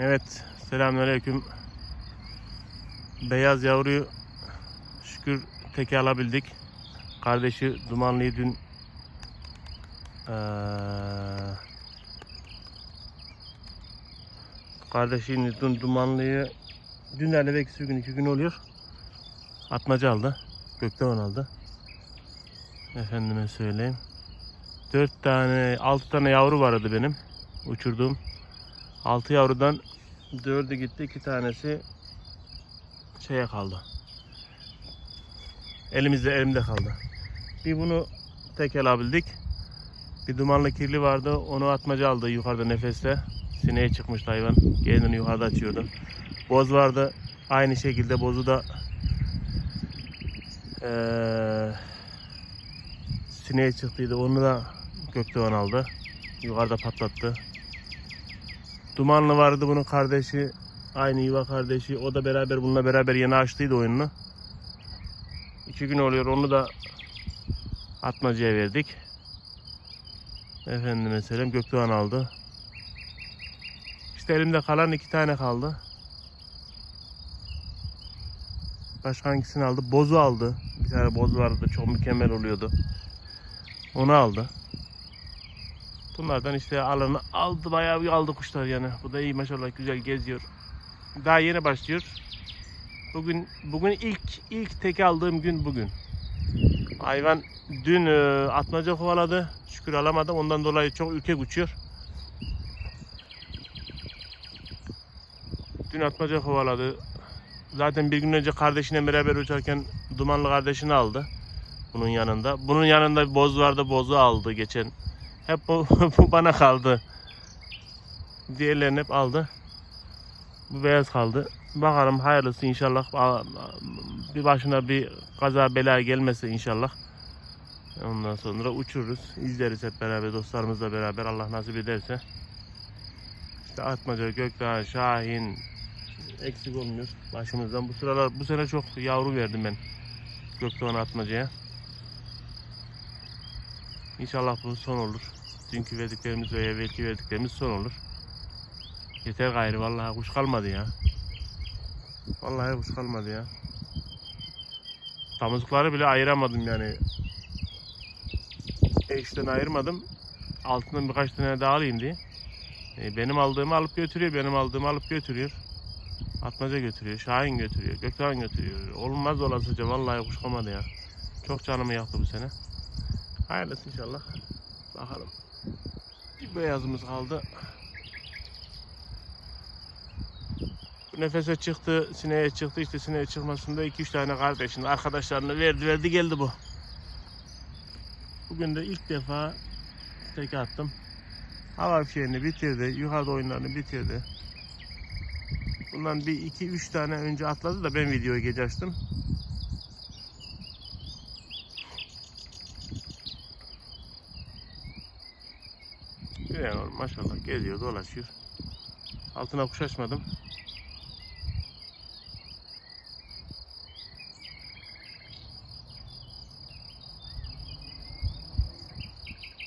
Evet, selamünaleyküm. Beyaz yavruyu şükür teke alabildik. Kardeşi Dumanlı'yı dün eee kardeşini dün Dumanlı'yı dün de belki bir gün iki gün oluyor. Atmaca aldı. Gökten aldı. Efendime söyleyeyim. Dört tane, altı tane yavru vardı benim. Uçurduğum. Altı yavrudan dördü gitti. iki tanesi şeye kaldı. Elimizde elimde kaldı. Bir bunu tek alabildik. Bir dumanlı kirli vardı. Onu atmaca aldı yukarıda nefeste. Sineğe çıkmıştı hayvan. Kendini yukarıda açıyordu. Boz vardı. Aynı şekilde bozu da eee sineğe çıktıydı. Onu da Gökdoğan aldı. Yukarıda patlattı. Dumanlı vardı bunun kardeşi. Aynı yuva kardeşi. O da beraber bununla beraber yeni açtıydı oyununu. İki gün oluyor. Onu da atmacaya verdik. Efendime söyleyeyim Gökdoğan aldı. İşte elimde kalan iki tane kaldı. Başka hangisini aldı? Bozu aldı. Bir tane boz vardı. Çok mükemmel oluyordu. Onu aldı. Bunlardan işte alanı aldı. Bayağı bir aldı kuşlar yani. Bu da iyi maşallah güzel geziyor. Daha yeni başlıyor. Bugün bugün ilk ilk teke aldığım gün bugün. Hayvan dün e, atmaca kovaladı. Şükür alamadım. Ondan dolayı çok ürkek uçuyor. Dün atmaca kovaladı. Zaten bir gün önce kardeşine beraber uçarken dumanlı kardeşini aldı. Bunun yanında. Bunun yanında boz vardı. Bozu aldı geçen. Hep bu, bu bana kaldı. Diğerlerini hep aldı. Bu beyaz kaldı. Bakalım hayırlısı inşallah. Bir başına bir kaza bela gelmese inşallah. Ondan sonra uçururuz. izleriz hep beraber dostlarımızla beraber Allah nasip ederse. İşte Atmaca, Gökdağ, Şahin eksik olmuyor başımızdan. Bu sıralar bu sene çok yavru verdim ben Gökdoğan Atmaca'ya. İnşallah bu son olur. Dünkü verdiklerimiz ve evvelki verdiklerimiz son olur. Yeter gayrı vallahi kuş kalmadı ya. Vallahi kuş kalmadı ya. Damızlıkları bile ayıramadım yani. Eşten ayırmadım. Altından birkaç tane daha alayım diye. E, benim aldığımı alıp götürüyor, benim aldığımı alıp götürüyor. Atmaca götürüyor, Şahin götürüyor, Gökhan götürüyor. Olmaz olasıca vallahi kuş kalmadı ya. Çok canımı yaktı bu sene. Hayırlısı inşallah. Bakalım. Bir beyazımız kaldı. Nefese çıktı, sineğe çıktı. İşte sineğe çıkmasında 2-3 tane kardeşinin arkadaşlarını verdi verdi geldi bu. Bugün de ilk defa tek attım. Hava fişeğini bitirdi. Yukarıda oyunlarını bitirdi. Bundan bir iki üç tane önce atladı da ben videoyu gece açtım. Oğlum maşallah geziyor dolaşıyor. Altına kuş açmadım.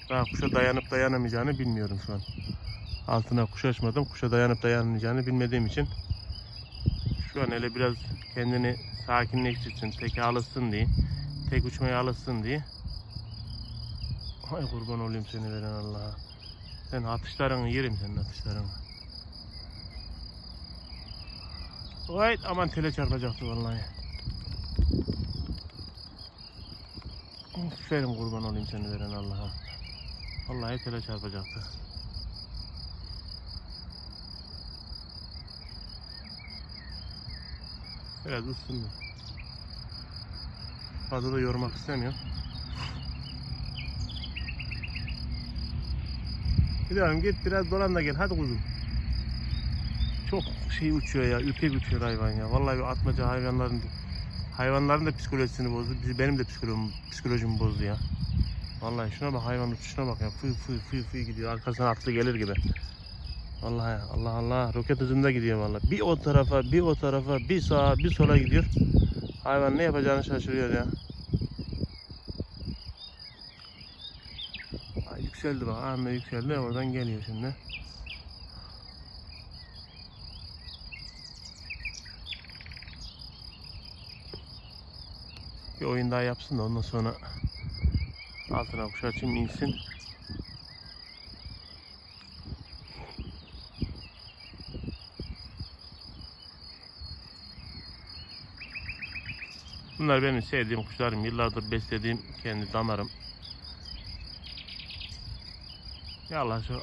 Daha kuşa dayanıp dayanamayacağını bilmiyorum şu an. Altına kuş açmadım. Kuşa dayanıp dayanamayacağını bilmediğim için şu an hele biraz kendini sakinleştirsin, teke alışsın diye, tek uçmaya alışsın diye. Ay kurban olayım seni veren Allah'a. Sen atışlarını yerim senin atışlarını. Vay aman tele çarpacaktı vallahi. Aferin kurban olayım seni veren Allah'a. Vallahi tele çarpacaktı. Biraz ısındı. Fazla da yormak istemiyorum. Gidelim git biraz dolan da gel hadi kuzum. Çok şey uçuyor ya, ürkek uçuyor hayvan ya. Vallahi bir atmaca hayvanların hayvanların da psikolojisini bozdu. Benim de psikolojim, psikolojimi bozdu ya. Vallahi şuna bak hayvan uçuşuna bak ya. Fıy fıy fıy fıy gidiyor. Arkasına atlı gelir gibi. Vallahi ya, Allah Allah roket hızında gidiyor vallahi. Bir o tarafa, bir o tarafa, bir sağa, bir sola gidiyor. Hayvan ne yapacağını şaşırıyor ya. yükseldi bak. Anında yükseldi. Oradan geliyor şimdi. Bir oyun daha yapsın da ondan sonra altına kuş açayım insin. Bunlar benim sevdiğim kuşlarım. Yıllardır beslediğim kendi damarım. Ya Allah şu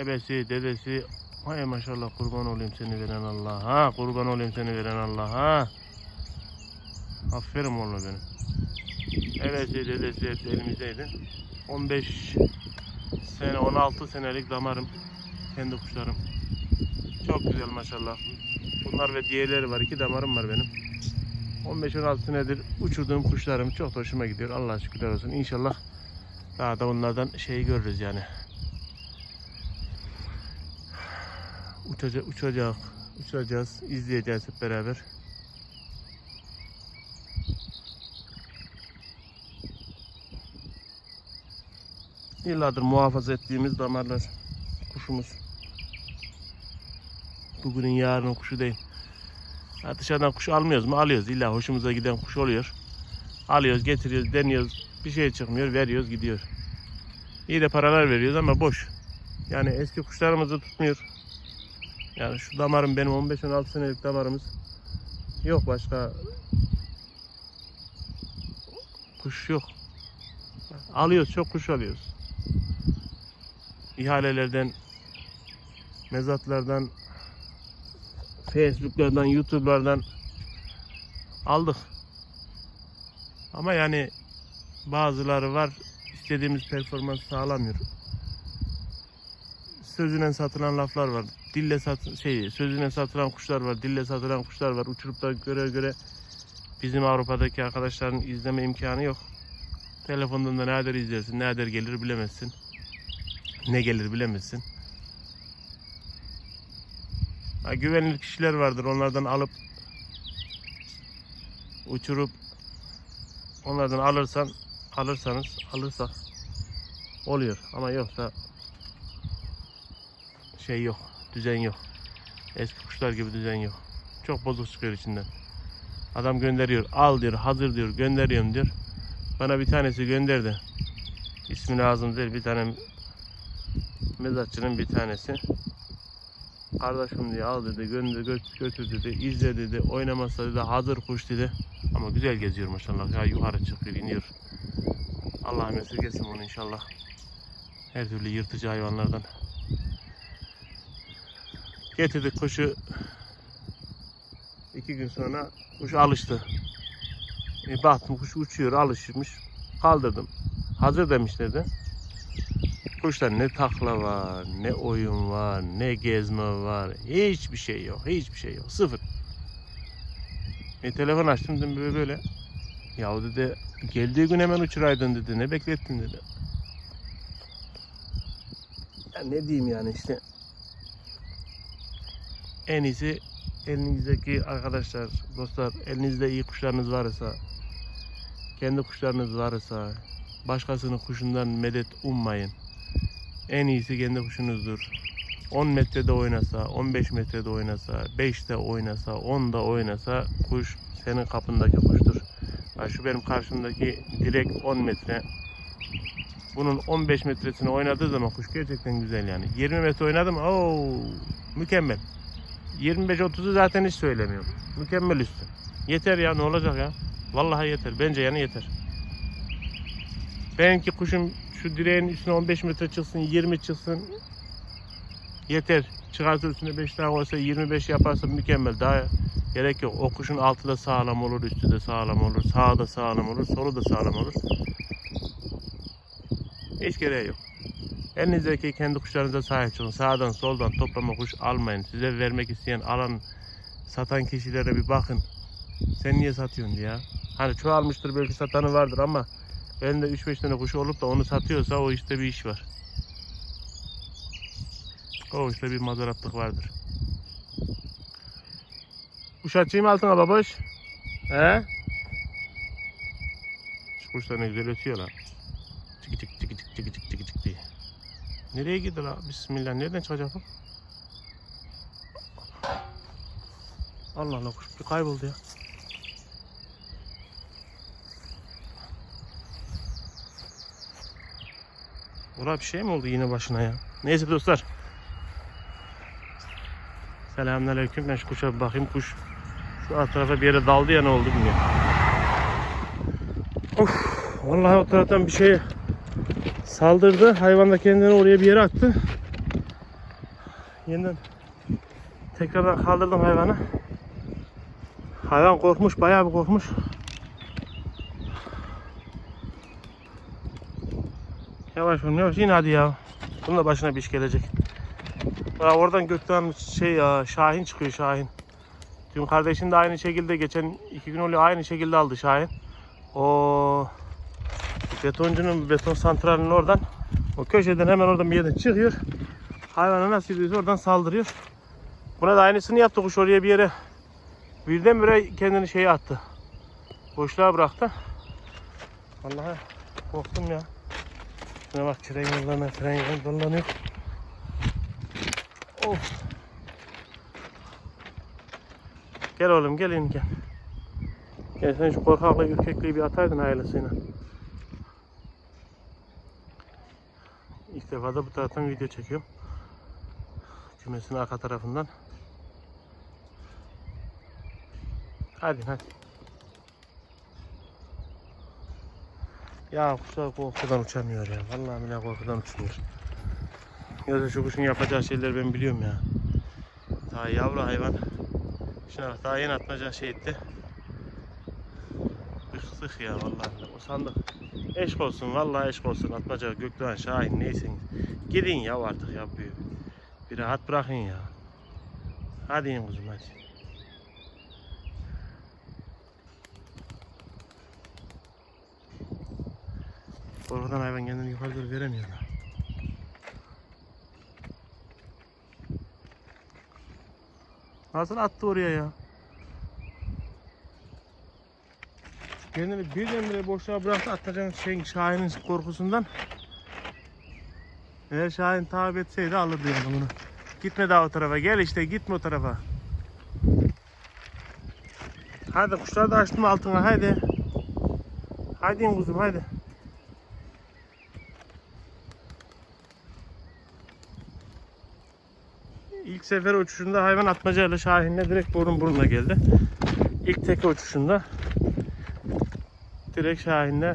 ebesi, dedesi Hay maşallah kurban olayım seni veren Allah. Ha kurban olayım seni veren Allah. Ha. Aferin oğlum benim. Ebesi, dedesi hepsi elimizdeydi. 15 sene, 16 senelik damarım. Kendi kuşlarım. Çok güzel maşallah. Bunlar ve diğerleri var. iki damarım var benim. 15-16 senedir uçurduğum kuşlarım çok hoşuma gidiyor. Allah'a şükürler olsun. İnşallah daha da onlardan şey görürüz yani. Uçacak, uçacak, uçacağız, izleyeceğiz hep beraber. Yıllardır muhafaza ettiğimiz damarlar, kuşumuz. Bugünün yarının kuşu değil. Ha, dışarıdan kuş almıyoruz mu? Alıyoruz. İlla hoşumuza giden kuş oluyor. Alıyoruz, getiriyoruz, deniyoruz. Bir şey çıkmıyor, veriyoruz, gidiyor. İyi de paralar veriyoruz ama boş. Yani eski kuşlarımızı tutmuyor. Yani şu damarım benim 15-16 senelik damarımız. Yok başka kuş yok. Alıyoruz, çok kuş alıyoruz. İhalelerden, mezatlardan, Facebook'lardan, YouTube'lardan aldık. Ama yani bazıları var istediğimiz performans sağlamıyor. Sözüne satılan laflar var. Dille sat şey sözüne satılan kuşlar var. Dille satılan kuşlar var. Uçurup da göre göre bizim Avrupa'daki arkadaşların izleme imkanı yok. Telefondan da ne kadar izlersin, ne kadar gelir bilemezsin. Ne gelir bilemezsin. Ha, güvenilir kişiler vardır. Onlardan alıp uçurup onlardan alırsan alırsanız alırsak oluyor. Ama yoksa şey yok düzen yok. Eski kuşlar gibi düzen yok. Çok bozuk çıkıyor içinden. Adam gönderiyor al diyor hazır diyor gönderiyorum diyor. Bana bir tanesi gönderdi. İsmi lazım değil bir tane mezatçının bir tanesi. Kardeşim diye al dedi, gönder, gö- götür dedi, izle dedi, oynamazsa dedi, hazır kuş dedi. Ama güzel geziyor maşallah. Ya yukarı çıkıyor, iniyor. Allah'ım esirgesin onu inşallah. Her türlü yırtıcı hayvanlardan. Getirdik kuşu. iki gün sonra kuş alıştı. E, baktım kuş uçuyor, alışmış. Kaldırdım. Hazır demişlerdi. Kuşta ne takla var, ne oyun var, ne gezme var. Hiçbir şey yok. Hiçbir şey yok. Sıfır. E, telefon açtım dedim böyle böyle. Ya dedi geldiği gün hemen uçuraydın dedi. Ne beklettin dedi. Ya ne diyeyim yani işte. En iyisi elinizdeki arkadaşlar, dostlar elinizde iyi kuşlarınız varsa, kendi kuşlarınız varsa, başkasının kuşundan medet ummayın. En iyisi kendi kuşunuzdur. 10 metrede oynasa, 15 metrede oynasa, 5'te oynasa, 10'da oynasa kuş senin kapındaki kuştur. Şu benim karşımdaki direkt 10 metre. Bunun 15 metresini oynadığı zaman kuş gerçekten güzel yani. 20 metre oynadım, ooo mükemmel. 25-30'u zaten hiç söylemiyorum. Mükemmel üstü. Yeter ya ne olacak ya. Vallahi yeter. Bence yani yeter. Benimki kuşum şu direğin üstüne 15 metre çıksın, 20 çıksın. Yeter. Çıkartır üstüne 5 tane olsa 25 yaparsa mükemmel. Daha gerek yok. O kuşun altı da sağlam olur, üstü de sağlam olur, sağı da sağlam olur, solu da sağlam olur. Hiç gereği yok. Elinizdeki kendi kuşlarınıza sahip çıkın. Sağdan soldan toplama kuş almayın. Size vermek isteyen alan satan kişilere bir bakın. Sen niye satıyorsun ya? Hani çoğalmıştır belki satanı vardır ama elinde 3-5 tane kuş olup da onu satıyorsa o işte bir iş var. O işte bir mazaratlık vardır. Kuş açayım altına babaş. He? Şu kuşlar ne güzel ötüyorlar. Tiki tiki tiki tiki tiki tiki tiki tiki. Nereye gitti la? Bismillah. Nereden çıkacak bu? Allah Allah kuş bir kayboldu ya. Ura bir şey mi oldu yine başına ya? Neyse dostlar. Selamünaleyküm. Ben şu kuşa bakayım. Kuş alt tarafa bir yere daldı ya ne oldu bilmiyorum. Of. Vallahi o taraftan bir şey saldırdı. Hayvan da kendini oraya bir yere attı. Yeniden tekrardan kaldırdım hayvanı. Hayvan korkmuş, bayağı bir korkmuş. Yavaş olun yavaş in hadi ya. Bunun da başına bir iş gelecek. Ya oradan gökten şey ya Şahin çıkıyor Şahin. Dün kardeşin de aynı şekilde geçen iki gün oluyor aynı şekilde aldı Şahin. O betoncunun beton santralinin oradan o köşeden hemen oradan bir yerden çıkıyor. Hayvana nasıl gidiyorsa oradan saldırıyor. Buna da aynısını yaptı kuş oraya bir yere. Birdenbire kendini şeye attı. Boşluğa bıraktı. Vallahi korktum ya. Şuna bak tren yollarına tren yollarına dolanıyor. Of. Gel oğlum gel in gel. Gel sen şu korkakla ürkekliği bir ataydın ailesine. İlk defa da bu taraftan video çekiyorum. Kümesin arka tarafından. Hadi hadi. Ya kuşlar korkudan uçamıyor ya. Vallahi billahi korkudan uçmuyor. Yoksa şu kuşun yapacağı şeyleri ben biliyorum ya. Daha yavru hayvan. Şuna daha yeni atmayacağı şey etti. Bıktık ya vallahi. O sandık. Eşk olsun vallahi eşk olsun. Atmaca Gökdoğan Şahin neyseniz. Gidin ya artık ya bir, bir rahat bırakın ya. Hadi in kuzum hadi. Korkudan hayvan kendini yukarı doğru veremiyor. ya. Nasıl attı oraya ya? Kendini birdenbire boşluğa bıraktı atacağın şeyin Şahin'in korkusundan. Eğer Şahin tabi etseydi alırdı yani bunu. Gitme daha o tarafa gel işte gitme o tarafa. Hadi kuşları da açtım altına hadi. Hadi kuzum hadi. İlk sefer uçuşunda hayvan atmacayla Şahin'le direkt burun buruna geldi. İlk teke uçuşunda direkt Şahin'le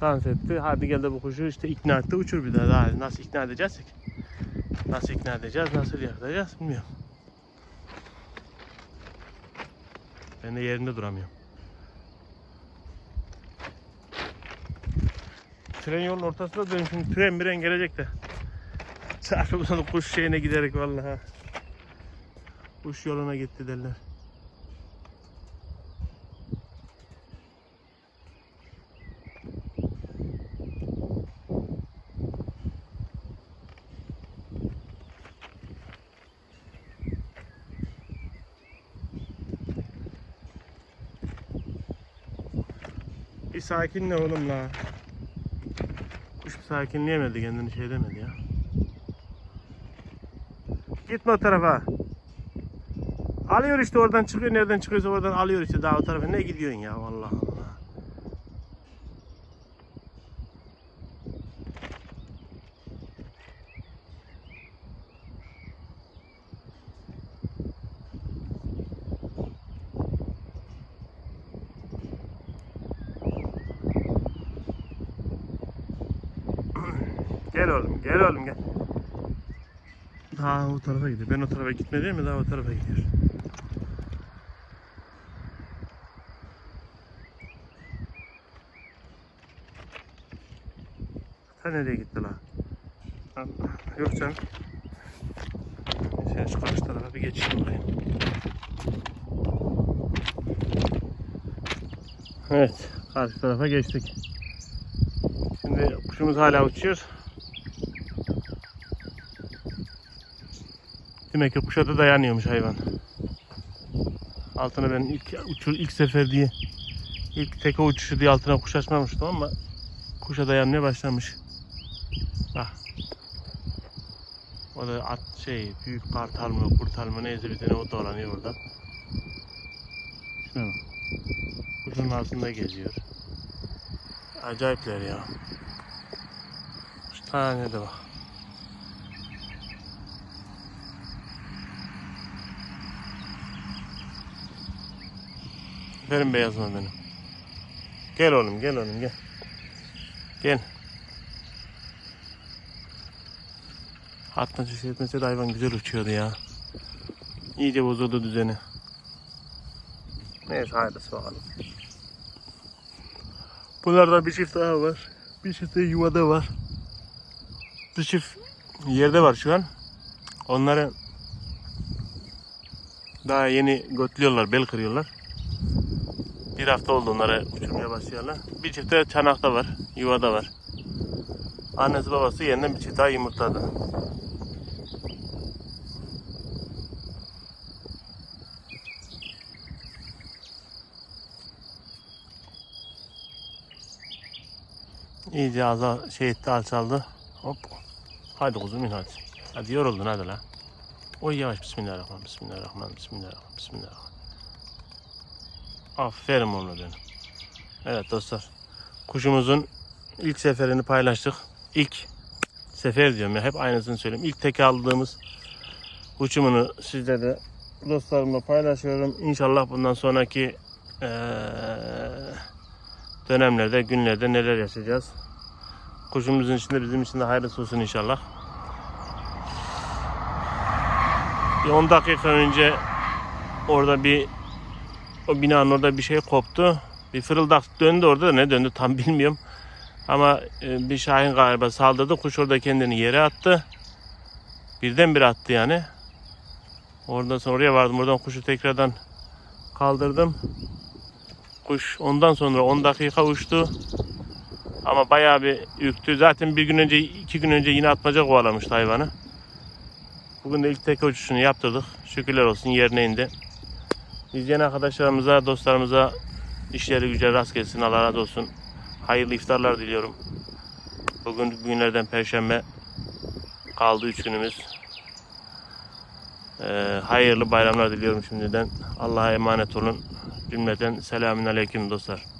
dans etti. Hadi gel de bu kuşu işte ikna etti uçur bir daha. daha nasıl ikna edeceksek. Nasıl ikna edeceğiz, nasıl yakalayacağız bilmiyorum. Ben de yerinde duramıyorum. Tren yolun ortasında dön şimdi tren miren gelecek de. Çarpı kuş şeyine giderek vallahi. Kuş yoluna gitti derler. Bir sakinle oğlum la. Kuş bir sakinleyemedi kendini şey demedi ya. Gitme o tarafa. Alıyor işte oradan çıkıyor. Nereden çıkıyorsa oradan alıyor işte daha o tarafa. Ne gidiyorsun ya vallahi Allah. Gel oğlum, gel oğlum gel. Daha o tarafa gidiyor. Ben o tarafa gitme değil mi? Daha o tarafa gidiyor. Ta nereye gitti? Ha, Yok canım. Sen şu karşı tarafa bir geçeyim bakayım. Evet, karşı tarafa geçtik. Şimdi kuşumuz hala uçuyor. Demek ki kuşa da dayanıyormuş hayvan. Altına ben ilk uçur ilk sefer diye ilk teke uçuşu diye altına kuş açmamıştım ama kuşa dayanmaya başlamış. Bak. O da at şey büyük kartal mı kurtal mı neyse bir tane o dolanıyor orada. Şuna bak. Kuşun altında geziyor. Acayipler ya. Ha ne de bak. Benim beyazıma benim. Gel oğlum gel oğlum gel. Gel. Hatta ses etmese de hayvan güzel uçuyordu ya. İyice bozuldu düzeni. Neyse hayırlısı bakalım. Bunlarda bir çift daha var. Bir çift de yuvada var. Bir çift yerde var şu an. Onları daha yeni götlüyorlar, bel kırıyorlar. Bir hafta oldu onları uçurmaya başlayalı. Bir çift de çanakta var, yuvada var. Annesi babası yeniden bir çift daha yumurtladı. İyice ağza şey etti alçaldı. Hop. Hadi kuzum in hadi. Hadi yoruldun hadi lan. Oy yavaş bismillahirrahmanirrahim. Bismillahirrahmanirrahim. Bismillahirrahmanirrahim. Bismillahirrahmanirrahim. Aferin onu benim. Evet dostlar. Kuşumuzun ilk seferini paylaştık. İlk sefer diyorum ya hep aynısını söyleyeyim. İlk tek aldığımız uçumunu sizle dostlarımla paylaşıyorum. İnşallah bundan sonraki eee, dönemlerde, günlerde neler yaşayacağız. Kuşumuzun içinde bizim için de hayırlısı olsun inşallah. Bir 10 dakika önce orada bir o binanın orada bir şey koptu. Bir fırıldak döndü orada da ne döndü tam bilmiyorum. Ama e, bir şahin galiba saldırdı. Kuş orada kendini yere attı. Birden bir attı yani. Oradan sonra oraya vardım. Oradan kuşu tekrardan kaldırdım. Kuş ondan sonra 10 dakika uçtu. Ama bayağı bir ürktü. Zaten bir gün önce, iki gün önce yine atmaca kovalamıştı hayvanı. Bugün de ilk tek uçuşunu yaptırdık. Şükürler olsun yerine indi. İzleyen arkadaşlarımıza, dostlarımıza işleri güzel rast gelsin. Allah razı olsun. Hayırlı iftarlar diliyorum. Bugün günlerden perşembe kaldı 3 günümüz. Ee, hayırlı bayramlar diliyorum şimdiden. Allah'a emanet olun. Cümleten selamün aleyküm dostlar.